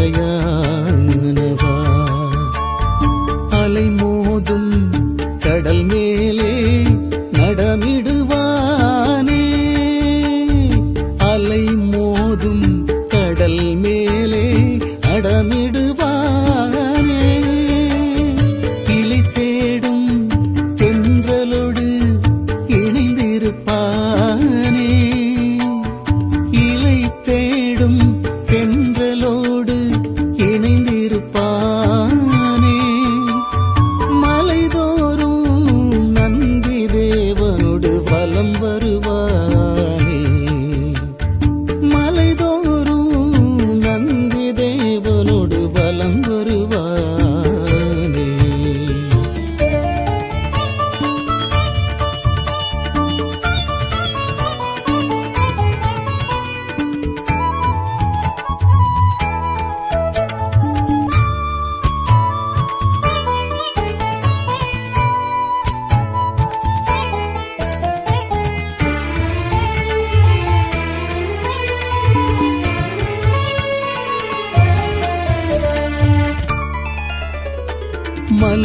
நிலையானவா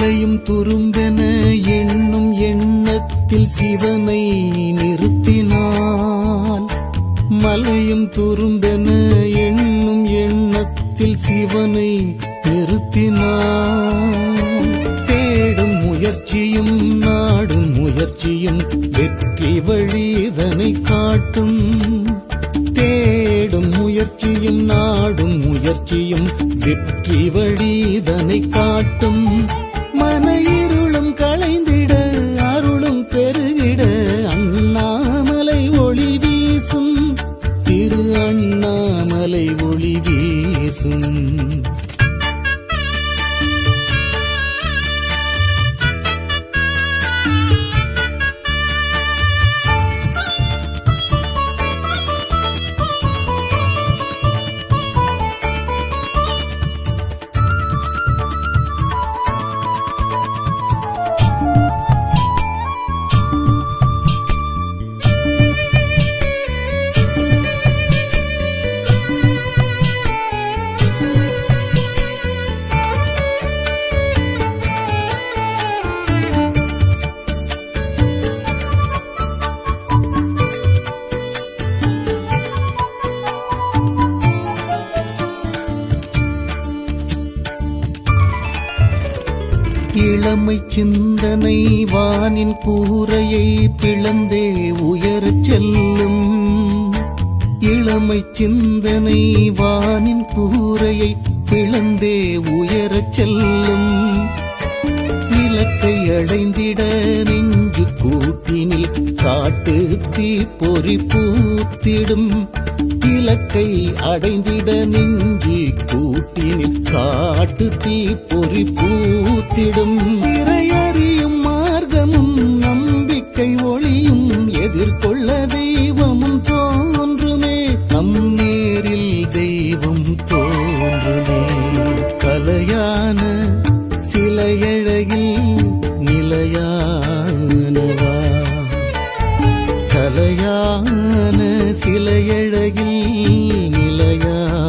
மலையும் துரும்பென எண்ணும் எண்ணத்தில் சிவனை நிறுத்தினான். மலையும் துரும்பென எண்ணும் எண்ணத்தில் சிவனை நிறுத்தினான். தேடும் முயற்சியும் நாடும் முயற்சியும் வெற்றி வழிதனை காட்டும். தேடும் முயற்சியும் நாடும் முயற்சியும் வெற்றி வழிதனை காட்டும். the year. இளமை சிந்தனை வானின் கூரையை பிளந்தே உயரச் செல்லும். இளமை சிந்தனை வானின் கூரையை பிளந்தே உயரச் செல்லும். இலக்கை அடைந்திட நெஞ்சு கூட்டினில் காட்டு தீ பொறி பூத்திடும். இலக்கை அடைந்திட நெஞ்சு கூட்டினில் காட்டு தீ பொறி பூத்திடும். இறையறியும் மார்க்கமும் நம்பிக்கை ஒளியும் எதிர்கொள்ள தெய்வமும் தோன்றுமே. நம் நேரில் தெய்வம் தோன்றுமே. கலையான சிலையழகில் நிலையானவா? கலையான சிலையழ நிலையானவா